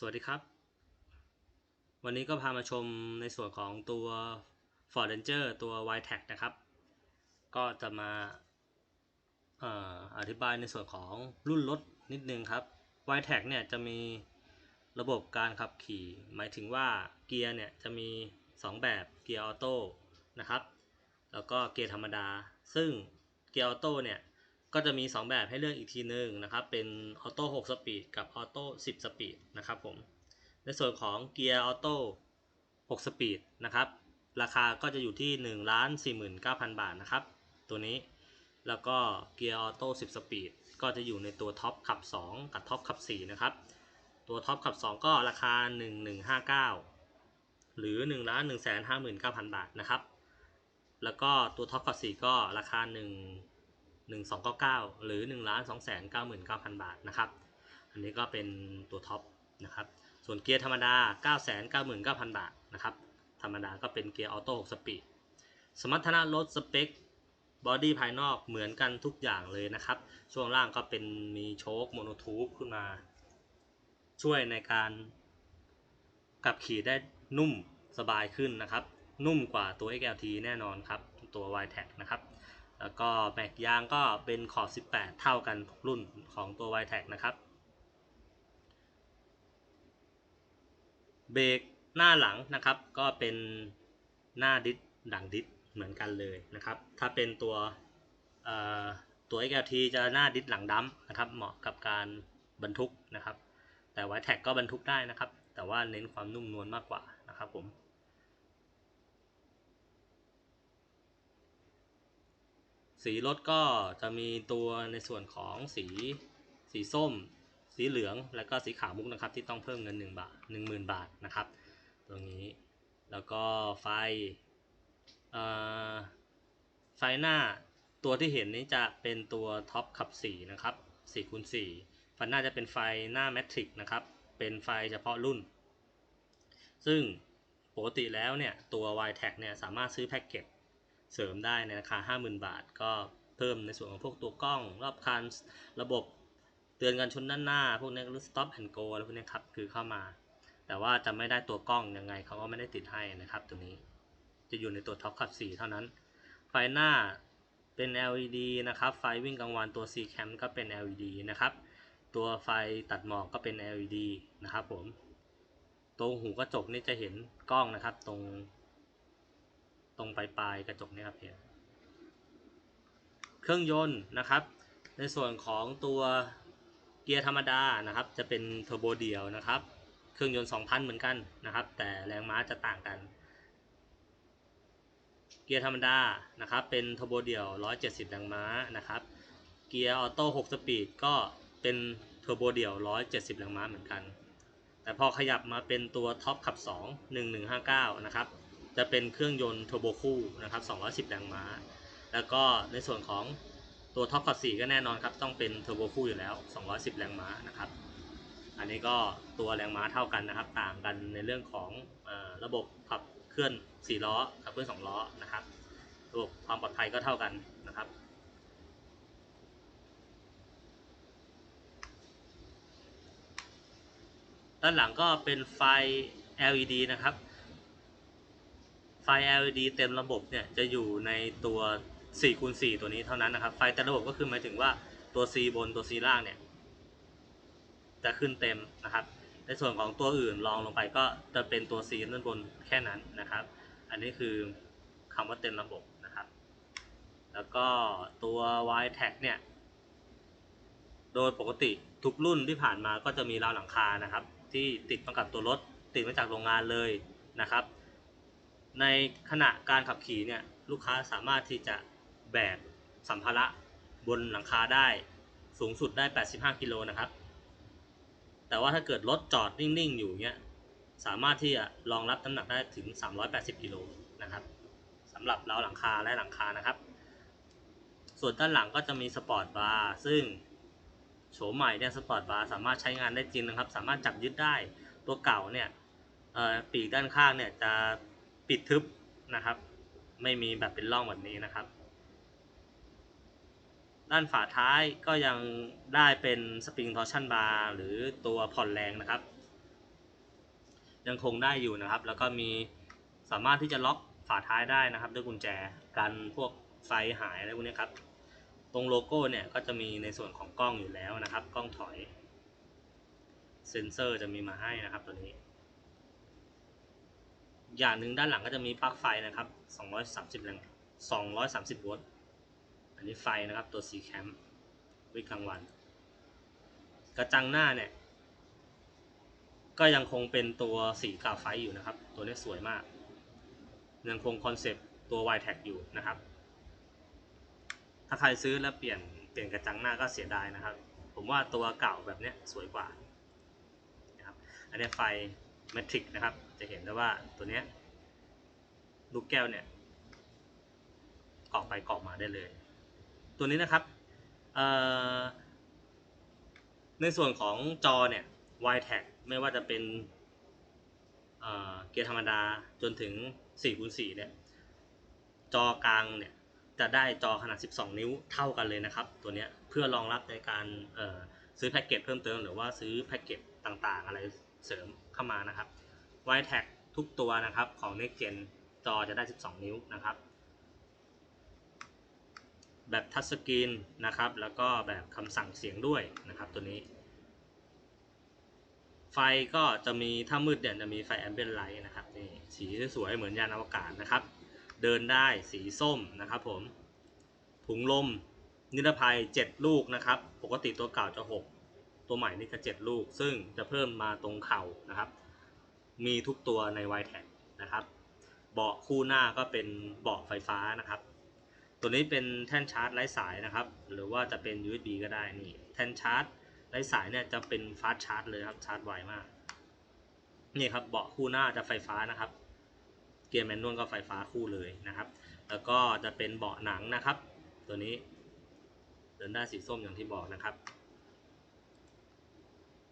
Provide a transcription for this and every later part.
สวัสดีครับ วันนี้ก็พามาชมในส่วนของตัว Ford Ranger ตัว y t a g นะครับ ก็จะมาอธิบายในส่วนของรุ่นรถนิดนึงครับ y t a g เนี่ยจะมีระบบการขับขี่ หมายถึงว่าเกียร์เนี่ยจะมี 2 แบบเกียร์ออโต้นะครับ แล้วก็เกียร์ธรรมดา ซึ่งเกียร์ออโต้เนี่ย ก็จะมี 2 แบบให้เลือกอีกทีหนึ่งนะครับ เป็นออโต้6สปีดกับออโต้10สปีดนะครับผมในส่วนของเกียร์ออโต้6สปีดนะครับ ราคาก็จะอยู่ที่1ล้าน49,000 บาทนะครับ ตัวนี้แล้วก็เกียร์ออโต้10สปีดก็จะอยู่ในตัวท็อปขับ 2 กับท็อปขับ 4 นะครับ ตัวท็อปขับ 2 ก็ราคา 1159 หรือ1ล้าน159,000 บาทนะครับ แล้วก็ตัวท็อปขับ 4 ก็ราคา 1 1299 หรือ1ล้าน299,000 บาทนะครับ อันนี้ก็เป็นตัวท็อปนะครับ ส่วนเกียร์ธรรมดา 999,000 บาทนะครับ ธรรมดาก็เป็นเกียร์ออโต้6สปีด สมรรถนะรถสเปคบอดี้ภายนอกเหมือนกันทุกอย่างเลยนะครับ ช่วงล่างก็เป็นมีโชคโมโนทูบขึ้นมา ช่วยในการขับขี่ได้นุ่มสบายขึ้นนะครับ นุ่มกว่าตัว XLT แน่นอนครับ ตัว y t a g นะครับ แล้วก็แม็กยางก็เป็นขอบ 18 เท่ากันทุกรุ่นของตัว y t a g นะครับ เบรกหน้าหลังนะครับ ก็เป็นหน้าดิสดังดิสเหมือนกันเลยนะครับ ถ้าเป็นตัวตัว XLT จะหน้าดิสหลังดัมนะครับเหมาะกับการบรรทุกนะครับ แต่ y t a g ก็บรรทุกได้นะครับ แต่ว่าเน้นความนุ่มนวลมากกว่านะครับผม สีรถก็จะมีตัวในส่วนของสีสีส้ม สีเหลือง แล้วก็สีขาวมุกนะครับ ที่ต้องเพิ่มเงิน1บาท10,000 บาทนะครับ ตรงนี้แล้วก็ไฟไฟหน้าตัวที่เห็นนี้จะเป็นตัวท็อปขับ4นะครับ4คูณ4ไฟหน้าจะเป็นไฟหน้าแมทริกนะครับ เป็นไฟเฉพาะรุ่น ซึ่งปกติแล้วเนี่ยตัว y t a g เนี่ยสามารถซื้อแพ็กเกจ เสริมได้ในราคา 50,000 บาท ก็เพิ่มในส่วนของพวกตัวกล้อง รอบคันระบบเตือนการชนด้านหน้า พวกนี้หรือ stop and go อะไรพวกนี้ครับคือเข้ามา แต่ว่าจะไม่ได้ตัวกล้องยังไงเขาก็ไม่ได้ติดให้นะครับตัวนี้จะอยู่ในตัวท็อปขับ 4 เท่านั้น ไฟหน้าเป็น LED นะครับ ไฟวิ่งกลางวันตัว C cam ก็เป็น LED นะครับ ตัวไฟตัดหมอกก็เป็น LED นะครับผม ตรงหูกระจกนี่จะเห็นกล้องนะครับ ตรง ตรงปลายปลายกระจกนี่ครับเห็นเครื่องยนต์นะครับ ในส่วนของตัวเกียร์ธรรมดานะครับ จะเป็นเทอร์โบเดียวนะครับ เครื่องยนต์ 2,000 เหมือนกันนะครับ แต่แรงม้าจะต่างกัน เกียร์ธรรมดานะครับ เป็นเทอร์โบเดียว 170 แรงม้านะครับ เกียร์ออโต้ 6 สปีดก็เป็นเทอร์โบเดียว 170 แรงม้าเหมือนกัน แต่พอขยับมาเป็นตัวท็อปขับ 2 1159 นะครับ จะเป็นเครื่องยนต์เทอร์โบคู่นะครับ 210 แรงม้า แล้วก็ในส่วนของตัวท็อปขับ4ก็แน่นอนครับ ต้องเป็นเทอร์โบคู่อยู่แล้ว 210 แรงม้านะครับ อันนี้ก็ตัวแรงม้าเท่ากันนะครับ ต่างกันในเรื่องของอระบบขับเคลื่อน 4 ล้อขับเคลื่อน 2 ล้อนะครับ ระบบความปลอดภัยก็เท่ากันนะครับ ด้านหลังก็เป็นไฟ LED นะครับ ไฟ LED เต็มระบบเนี่ยจะอยู่ในตัว4คูณ4ตัวนี้เท่านั้นนะครับ ไฟแต่ระบบก็คือหมายถึงว่าตัว C บนตัว C ล่างเนี่ยจะขึ้นเต็มนะครับ ในส่วนของตัวอื่นรองลงไปก็จะเป็นตัว C ด้านบนแค่นั้นนะครับ อันนี้คือคำว่าเต็มระบบนะครับ แล้วก็ตัว Y Tag เนี่ย โดยปกติทุกรุ่นที่ผ่านมาก็จะมีราวหลังคานะครับ ที่ติดมากับตัวรถติดมาจากโรงงานเลยนะครับ ในขณะการขับขี่เนี่ยลูกค้าสามารถที่จะแบกสัมภาระบนหลังคาได้สูงสุดได้ 85 กิโลนะครับ แต่ว่าถ้าเกิดรถจอดนิ่งๆ อยู่เนี้ยสามารถที่จะรองรับน้ำหนักได้ถึง 380 กิโลนะครับสำหรับเราหลังคาและหลังคานะครับ ส่วนด้านหลังก็จะมีสปอร์ตบาร์ซึ่งโฉมใหม่เนี่ยสปอร์ตบาร์สามารถใช้งานได้จริงนะครับ สามารถจับยึดได้ตัวเก่าเนี่ยปีกด้านข้างเนี่ยจะ ปิดทึบนะครับ ไม่มีแบบเป็นร่องแบบนี้นะครับ ด้านฝาท้ายก็ยังได้เป็นสปริงทอร์ชันบาร์หรือตัวผ่อนแรงนะครับ ยังคงได้อยู่นะครับ แล้วก็มีสามารถที่จะล็อกฝาท้ายได้นะครับ ด้วยกุญแจกันพวกไฟหายอะไรพวกนี้ครับ ตรงโลโก้เนี่ยก็จะมีในส่วนของกล้องอยู่แล้วนะครับ กล้องถอย เซนเซอร์จะมีมาให้นะครับตัวนี้ อย่างหนึ่งด้านหลังก็จะมีปลั๊กไฟนะครับ 230แรง230 โวลต์ อันนี้ไฟนะครับตัวสีแคมวิกลางวัน กระจังหน้าเนี่ย ก็ยังคงเป็นตัวสีกาไฟอยู่นะครับ ตัวนี้สวยมาก ยังคงคอนเซปต์ตัว y t a g อยู่นะครับ ถ้าใครซื้อแล้วเปลี่ยนเปลี่ยนกระจังหน้าก็เสียดายนะครับ ผมว่าตัวเก่าแบบเนี้ยสวยกว่านะครับ อันนี้ไฟ เมทริกนะครับ จะเห็นได้ว่าตัวเนี้ยลูกแก้วเนี่ยกรอกไปกรอกมาได้เลย ตัวนี้นะครับในส่วนของจอเนี่ย y t a g ไม่ว่าจะเป็นเอ่อเกียร์ธรรมดาจนถึง4คูณ4เนี่ยจอกลางเนี่ยจะได้จอขนาด 12 นิ้วเท่ากันเลยนะครับ ตัวนี้เพื่อรองรับในการซื้อแพ็กเกจเพิ่มเติมหรือว่าซื้อแพ็กเกจต่างๆ อะไร เสริมเข้ามานะครับ y t a g ทุกตัวนะครับของ Next Gen จอจะได้ 12 นิ้วนะครับ แบบทัชสกรีนนะครับ แล้วก็แบบคำสั่งเสียงด้วยนะครับตัวนี้ ไฟก็จะมีถ้ามืดเนี่ยจะมีไฟแอมเบียนไลท์นะครับนี่สีสวยเหมือนยานอวกาศนะครับ เดินได้สีส้มนะครับผม ถุงลมนิรภัย 7 ลูกนะครับ ปกติตัวเก่าจะ 6 ตัวใหม่นี่จะ7ลูก ซึ่งจะเพิ่มมาตรงเข่านะครับ มีทุกตัวใน y t a g นะครับ เบาะคู่หน้าก็เป็นเบาะไฟฟ้านะครับ ตัวนี้เป็นแท่นชาร์จไร้สายนะครับ หรือว่าจะเป็น USB ก็ได้นี่ แท่นชาร์จไร้สายเนี่ยจะเป็นฟาสชาร์จเลยครับชาร์จไวมาก นี่ครับเบาะคู่หน้าจะไฟฟ้านะครับ เกียร์แมนนวลก็ไฟฟ้าคู่เลยนะครับ แล้วก็จะเป็นเบาะหนังนะครับ ตัวนี้เดินได้สีส้มอย่างที่บอกนะครับ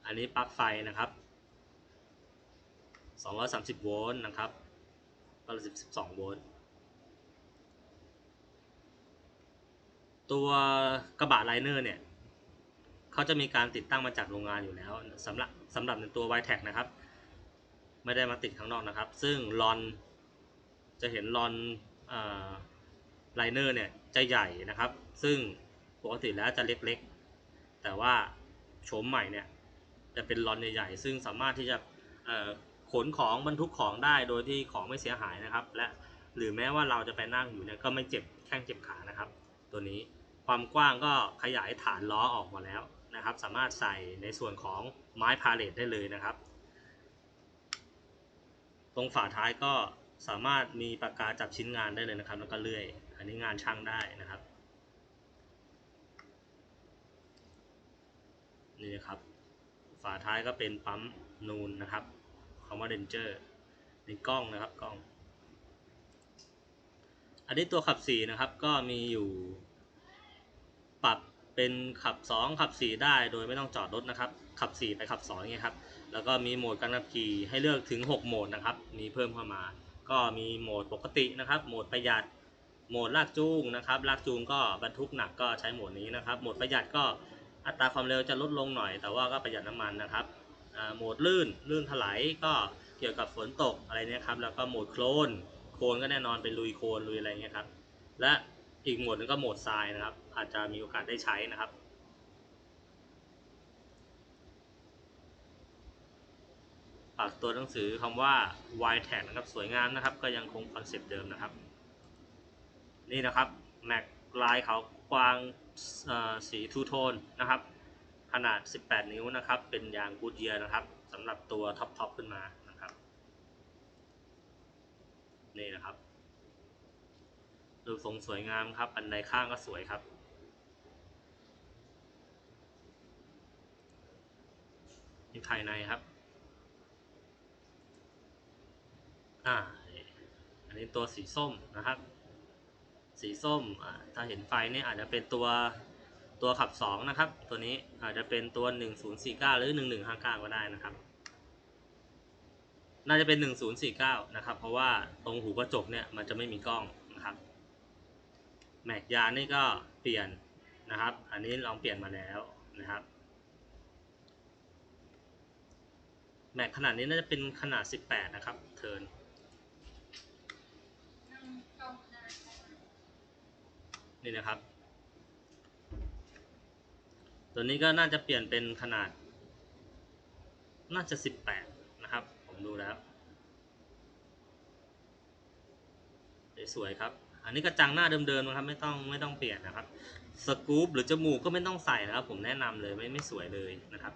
อันนี้ปลั๊กไฟนะครับ 230 โวลต์นะครับก็12 โวลต์ ตัวกระบะไลเนอร์เนี่ยเขาจะมีการติดตั้งมาจากโรงงานอยู่แล้วสำหรับสำหรับในตัว y t a g นะครับ ไม่ได้มาติดข้างนอกนะครับ ซึ่งลอนจะเห็นลอนไลเนอร์เนี่ยจะใหญ่นะครับ ซึ่งปกติแล้วจะเล็กๆ แต่ว่าโฉมใหม่เนี่ย จะเป็นลอนใหญ่ๆ ซึ่งสามารถที่จะขนของบรรทุกของได้โดยที่ของไม่เสียหายนะครับ และหรือแม้ว่าเราจะไปนั่งอยู่เนี่ยก็ไม่เจ็บแข้งเจ็บขานะครับ ตัวนี้ความกว้างก็ขยายฐานล้อออกมาแล้วนะครับ สามารถใส่ในส่วนของไม้พาเลทได้เลยนะครับ ตรงฝาท้ายก็สามารถมีปากกาจับชิ้นงานได้เลยนะครับ แล้วก็เลื่อย อันนี้งานช่างได้นะครับ นี่นะครับาท้ายก็เป็นปั๊มนูนนะครับคำว่าเดนเจอร์ในกล้องนะครับกล้อง อันนี้ตัวขับ4นะครับก็มีอยู่ปรับเป็นขับ 2 ขับ 4 ได้โดยไม่ต้องจอดรถนะครับ ขับ 4 ไปขับ2อย่างเงี้ยครับ แล้วก็มีโหมดการขับขี่ให้เลือกถึง 6 โหมดนะครับ มีเพิ่มเข้ามา ก็มีโหมดปกตินะครับ โหมดประหยัด โหมดลากจูงนะครับ ลากจูงก็บรรทุกหนักก็ใช้โหมดนี้นะครับ โหมดประหยัดก็ อัตราความเร็วจะลดลงหน่อย แต่ว่าก็ประหยัดน้ำมันนะครับโหมดลื่นลื่นถลายก็เกี่ยวกับฝนตกอะไรเนี่ยครับแล้วก็โหมดโคลนโคลนก็แน่นอนเป็นลุยโคลนลุยอะไรเงี้ยครับและอีกโหมดนึงก็โหมดทรายนะครับ อาจจะมีโอกาสได้ใช้นะครับปากตัวหนังสือคำว่า y t a g นะครับสวยงามนะครับ ก็ยังคงคอนเซปต์เดิมนะครับ นี่นะครับแม็กลายเขากวาง สีทูโทนนะครับ ขนาด 18 นิ้วนะครับ เป็นยางกูดเยียนะครับสำหรับตัวท็อปทอปขึ้นมานะครับ นี่นะครับรูปทรงสวยงามครับอันใดข้างก็สวยครับ นี่ภายในครับ อ่า อันนี้ตัวสีส้มนะครับ สีส้มถ้าเห็นไฟนี่อาจจะเป็นตัวตัวขับ 2 นะครับ ตัวนี้อาจจะเป็นตัว 1049 หรือ 1159 ก็ได้นะครับ น่าจะเป็น 1049 นะครับ เพราะว่าตรงหูกระจกเนี่ยมันจะไม่มีกล้องนะครับแม็กยานี่ก็เปลี่ยนนะครับ อันนี้ลองเปลี่ยนมาแล้วนะครับแม็กขนาดนี้น่าจะเป็นขนาด 18 นะครับเทิร์น นี่นะครับ ตัวนี้ก็น่าจะเปลี่ยนเป็นขนาด น่าจะ 18 นะครับ ผมดูแล้ว สวยครับ อันนี้กระจังหน้าเดิมๆนะครับ ไม่ต้องไม่ต้องเปลี่ยนนะครับ สกู๊ปหรือจมูกก็ไม่ต้องใส่นะครับ ผมแนะนำเลยไม่ไม่สวยเลยนะครับ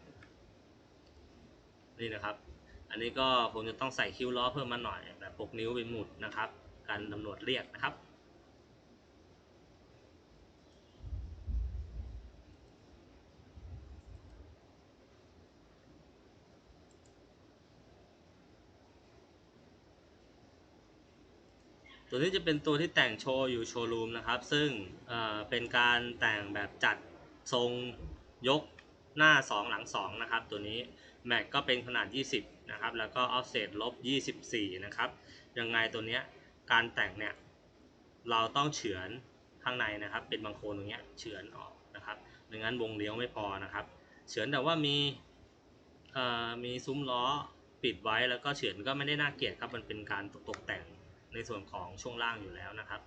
นี่นะครับอันนี้ก็ผมจะต้องใส่คิ้วล้อเพิ่มมาหน่อยแบบปกนิ้วเป็นหมุดนะครับ การตำรวจเรียกนะครับ ตัวนี้จะเป็นตัวที่แต่งโชว์อยู่โชว์รูมนะครับ ซึ่งเเป็นการแต่งแบบจัดทรงยกหน้า 2 หลัง 2 นะครับ ตัวนี้แม็กก็เป็นขนาด 20 นะครับ แล้วก็ offset ลบ 24 นะครับ ยังไงตัวเนี้ยการแต่งเนี่ยเราต้องเฉือนข้างในนะครับ เป็นบางโคนตรงเนี้ยเฉือนออกนะครับไม่งั้นวงเลี้ยวไม่พอนะครับ เฉือนแต่ว่ามีมีซุ้มล้อปิดไว้แล้วก็เฉือนก็ไม่ได้น่าเกลียดครับ มันเป็นการตกแต่ง ในส่วนของช่วงล่างอยู่แล้วนะครับ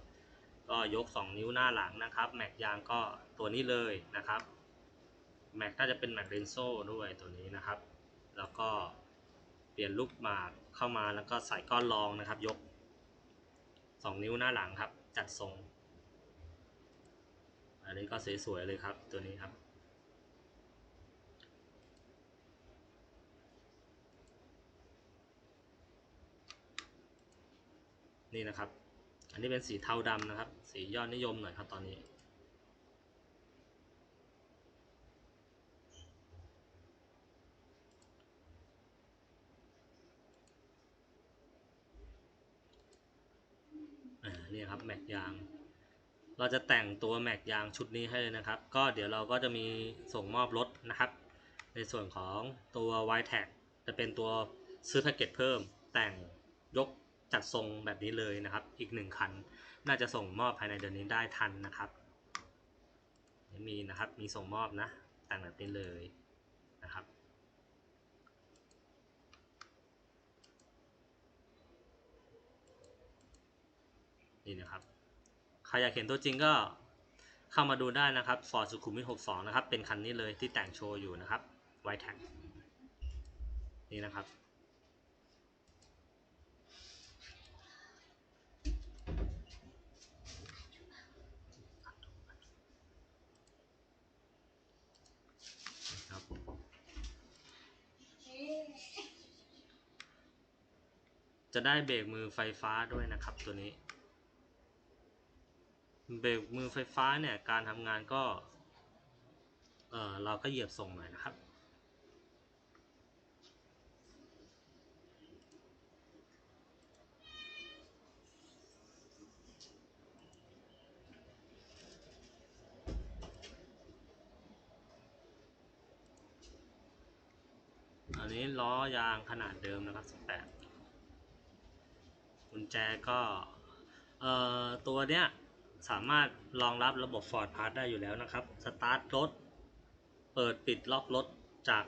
ก็ยก 2 นิ้วหน้าหลังนะครับ แม็กยางก็ตัวนี้เลยนะครับ แม็กน่าจะเป็นแม็กเรนโซด้วยตัวนี้นะครับ แล้วก็เปลี่ยนลูกหมากเข้ามาแล้วก็ใส่ก้อนรองนะครับ ยก 2 นิ้วหน้าหลังครับ จัดทรง อันนี้ก็สวยๆเลยครับตัวนี้ครับ นี่นะครับ อันนี้เป็นสีเทาดำนะครับ สียอดนิยมหน่อยครับตอนนี้ อ่า นี่ครับแม็กยาง เราจะแต่งตัวแม็กยางชุดนี้ให้เลยนะครับ ก็เดี๋ยวเราก็จะมีส่งมอบรถนะครับ ในส่วนของตัว y t a g จะเป็นตัวซื้อแพ็กเกจเพิ่มแต่งยก จัดทรงแบบนี้เลยนะครับ อีกหนึ่งคัน น่าจะส่งมอบภายในเดือนนี้ได้ทันนะครับ มีนะครับ มีส่งมอบนะ แต่งแบบนี้เลยนะครับ นี่นะครับ ใครอยากเห็นตัวจริงก็เข้ามาดูได้นะครับ Ford สุขุมวิท62 นะครับ เป็นคันนี้เลยที่แต่งโชว์อยู่นะครับไวแท็กนี่นะครับ จะได้เบรกมือไฟฟ้าด้วยนะครับตัวนี้ เบรกมือไฟฟ้าเนี่ยการทำงานก็เออเราก็เหยียบส่งหน่อยนะครับ อันนี้ล้อยางขนาดเดิมนะครับ 18 กุญแจก็เอ่อตัวเนี้ยสามารถรองรับระบบ Ford Pass ได้อยู่แล้วนะครับ สตาร์ทรถ เปิดปิดล็อกรถจาก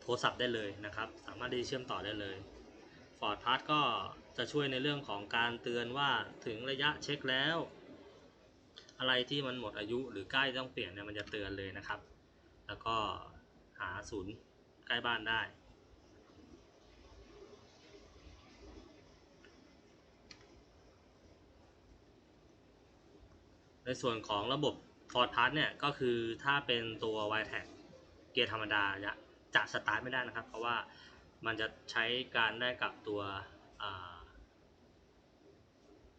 โทรศัพท์ได้เลยนะครับ สามารถที่เชื่อมต่อได้เลย Ford Pass ก็จะช่วยในเรื่องของการเตือนว่าถึงระยะเช็คแล้ว อะไรที่มันหมดอายุหรือใกล้ต้องเปลี่ยนเนี่ยมันจะเตือนเลยนะครับ แล้วก็หาศูนย์ใกล้บ้านได้ ในส่วนของระบบ Ford Pass เนี่ยก็คือถ้าเป็นตัว y t a g เกียร์ธรรมดาจะจะสตาร์ทไม่ได้นะครับ เพราะว่ามันจะใช้การได้กับตัว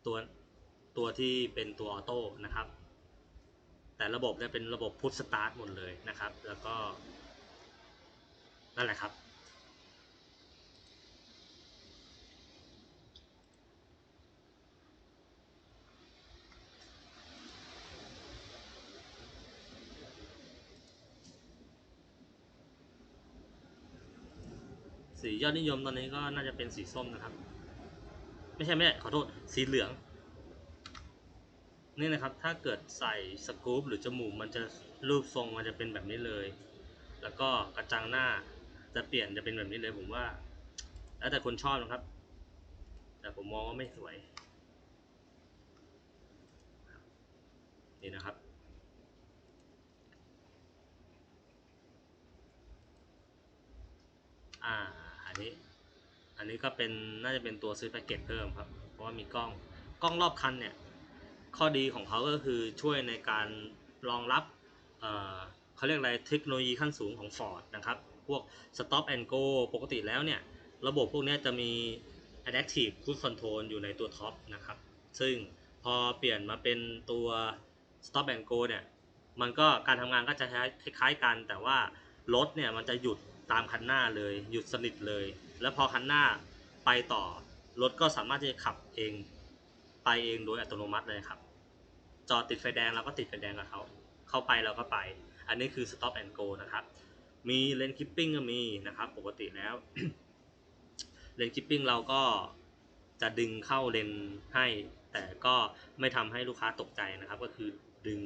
ตัวตัวที่เป็นตัวออโต้นะครับ แต่ระบบเนี่ยเป็นระบบพุทสตาร์ทหมดเลยนะครับ แล้วก็นั่นแหละครับ สียอดนิยมตอนนี้ก็น่าจะเป็นสีส้มนะครับ ไม่ใช่ไม่ใช่ขอโทษสีเหลือง นี่นะครับถ้าเกิดใส่สกู๊ปหรือจมูกมันจะรูปทรงมันจะเป็นแบบนี้เลย แล้วก็กระจังหน้าจะเปลี่ยนจะเป็นแบบนี้เลยผมว่า แล้วแต่คนชอบนะครับ แต่ผมมองว่าไม่สวย นี่นะครับอ่า อันนี้ อันนี้ก็เป็นน่าจะเป็นตัวซื้อแพ็กเกจเพิ่มครับ เพราะว่ามีกล้อง กล้องรอบคันเนี่ย ข้อดีของเขาก็คือช่วยในการรองรับเเขาเรียกอะไร เทคโนโลยีขั้นสูงของ Ford นะครับ พวก stop and go ปกติแล้วเนี่ย ระบบพวกนี้จะมี adaptive cruise control อยู่ในตัวท็อปนะครับ ซึ่งพอเปลี่ยนมาเป็นตัว stop and go เนี่ย มันก็การทำงานก็จะคล้ายๆกัน แต่ว่ารถเนี่ยมันจะหยุด ตามคันหน้าเลยหยุดสนิทเลย แล้วพอคันหน้าไปต่อรถก็สามารถที่จะขับเอง ไปเองโดยอัตโนมัติเลยครับ จอดติดไฟแดงเราก็ติดไฟแดงกับเขาเข้าไปเราก็ไป อันนี้คือ stop and go นะครับ มีเลนคิปปิ้งก็มีนะครับ ปกติแล้วเลนคิปปิ้งเราก็จะดึงเข้าเลนให้ แต่ก็ไม่ทำให้ลูกค้าตกใจนะครับ ก็คือดึง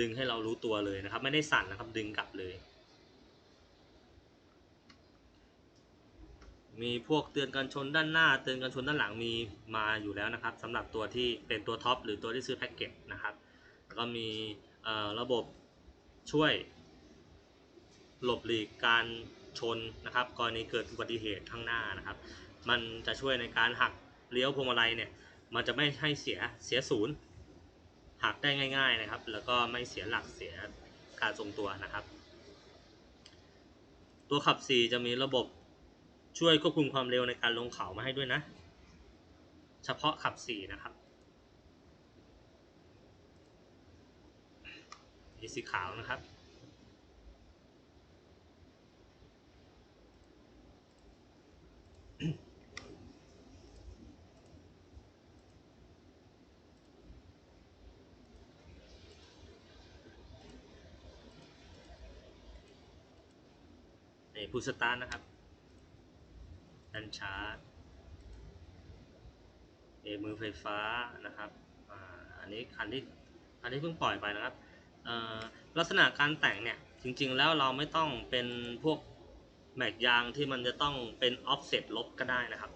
ดึงให้เรารู้ตัวเลยนะครับ ไม่ได้สั่นนะครับ ดึงกลับเลย มีพวกเตือนการชนด้านหน้า เตือนการชนด้านหลังมีมาอยู่แล้วนะครับสำหรับตัวที่เป็นตัวท็อปหรือตัวที่ซื้อแพ็กเกจนะครับแล้วก็มีระบบช่วยหลบหลีกการชนนะครับกรณีเกิดอุบัติเหตุข้างหน้านะครับ มันจะช่วยในการหักเลี้ยวพวงมาลัยเนี่ยมันจะไม่ให้เสียเสียศูนย์หักได้ง่าย ๆนะครับ แล้วก็ไม่เสียหลักเสียการทรงตัวนะครับ ตัวขับ 4 จะมีระบบ ช่วยควบคุมความเร็วในการลงเขามาให้ด้วยนะ เฉพาะขับ 4 นะครับนี่สีขาวนะครับนี่พูสตาร์นะครับ นชาร์จเอมือไฟฟ้านะครับอันนี้คันที่อันนี้เพิ่งปล่อยไปนะครับลักษณะการแต่งเนี่ยจริงๆแล้วเราไม่ต้องเป็นพวกแม็กยางที่มันจะต้องเป็นออฟเซตลบก็ได้นะครับ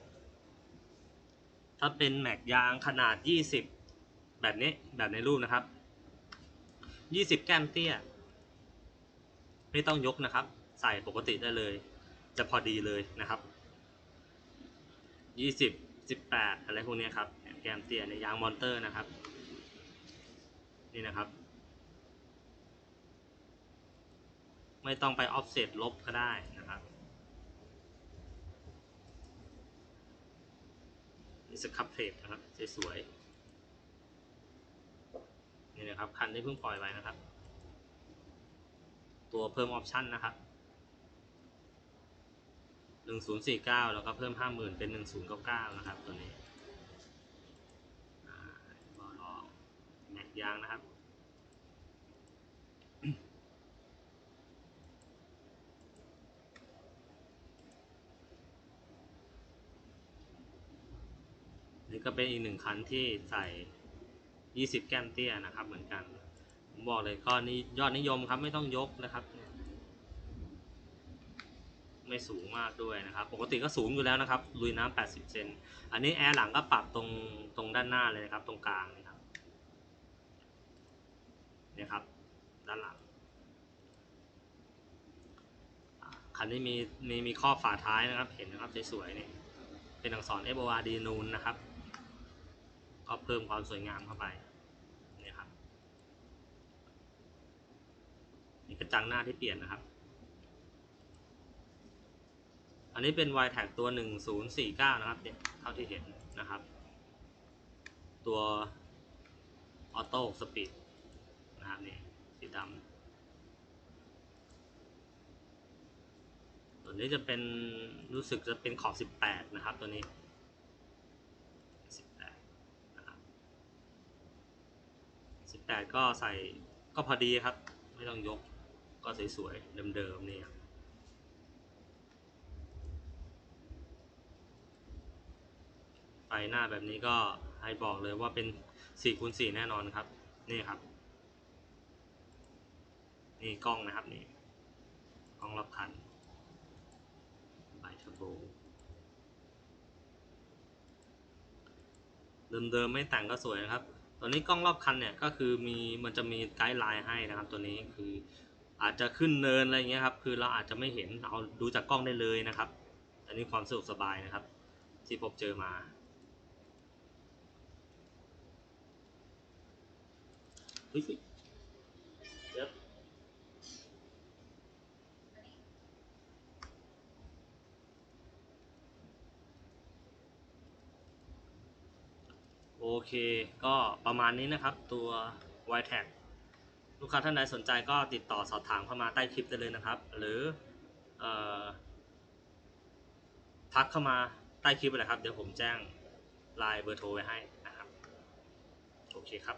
ถ้าเป็นแม็กยางขนาด 20 แบบนี้แบบในรูปนะครับ 20 แก้มเตี้ย ไม่ต้องยกนะครับ ใส่ปกติได้เลย จะพอดีเลยนะครับ ยี่สิบสิบแปดอะไรพวกนี้ครับแกมเตียในยางมอนเตอร์นะครับ นี่นะครับ ไม่ต้องไปออฟเซตลบก็ได้นะครับนี่สครับเพลทนะครับสวยๆนี่นะครับคันที่เพิ่งปล่อยไปนะครับ ตัวเพิ่มออปชั่นนะครับ 1049 แล้วก็เพิ่ม 50,000 เป็น 1099 นะครับ ตัวนี้บอลองแม็กยางนะครับ นี่ก็เป็นอีกหนึ่งคันที่ใส่ 20 แก้มเตี้ยนะครับ เหมือนกัน ผมบอกเลยก็นี่ยอดนิยมครับ ไม่ต้องยกนะครับ ไม่สูงมากด้วยนะครับ ปกติก็สูงอยู่แล้วนะครับ ลุยน้ำ80 เซน อันนี้แอร์หลังก็ปรับตรงตรงด้านหน้าเลยนะครับ ตรงกลางนะครับเนี่ยครับ ด้านหลัง คันนี้มีมีมีข้อฝาท้ายนะครับ เห็นนะครับสวยๆนี่ เป็นอักษร FORD นูนนะครับ ก็เพิ่มความสวยงามเข้าไป นี่ครับ นี่กระจังหน้าที่เปลี่ยนนะครับ อั นนี้เป็น y t a g ตัว 1049 นะครับเนี่ยเท่าที่เห็นนะครับ ตัวออโต้สปีดนะครับนี่สีดำตัวนี้จะเป็นรู้สึกจะเป็นขอบ 18 นะครับตัวนี้18นะครับ18 ก็ใส่ก็พอดีครับ ไม่ต้องยกก็สวยๆเดิมๆนี่ครับ หน้าแบบนี้ก็ให้บอกเลยว่าเป็น4คูณ4แน่นอนครับ นี่ครับ นี่กล้องนะครับนี่กล้องรอบคันไบเทอร์โบเดิมๆไม่แต่งก็สวยนะครับตอนนี้กล้องรอบคันเนี่ยก็คือมีมันจะมีไกด์ไลน์ให้นะครับ ตัวนี้คืออาจจะขึ้นเนินอะไรเงี้ยครับ คือเราอาจจะไม่เห็นเอาดูจากกล้องได้เลยนะครับ อันนี้ความสะดวกสบายนะครับ ที่พบเจอมา เฮ้ยเดี๋ยวโอเค ก็ประมาณนี้นะครับ ตัว y t a g ลูกค้าท่านใดสนใจก็ติดต่อสอบถามเข้ามาใต้คลิปได้เลยนะครับ หรือเออทักเข้ามาใต้คลิปเลยครับ เดี๋ยวผมแจ้งไลน์เบอร์โทรไว้ให้นะครับ โอเคครับ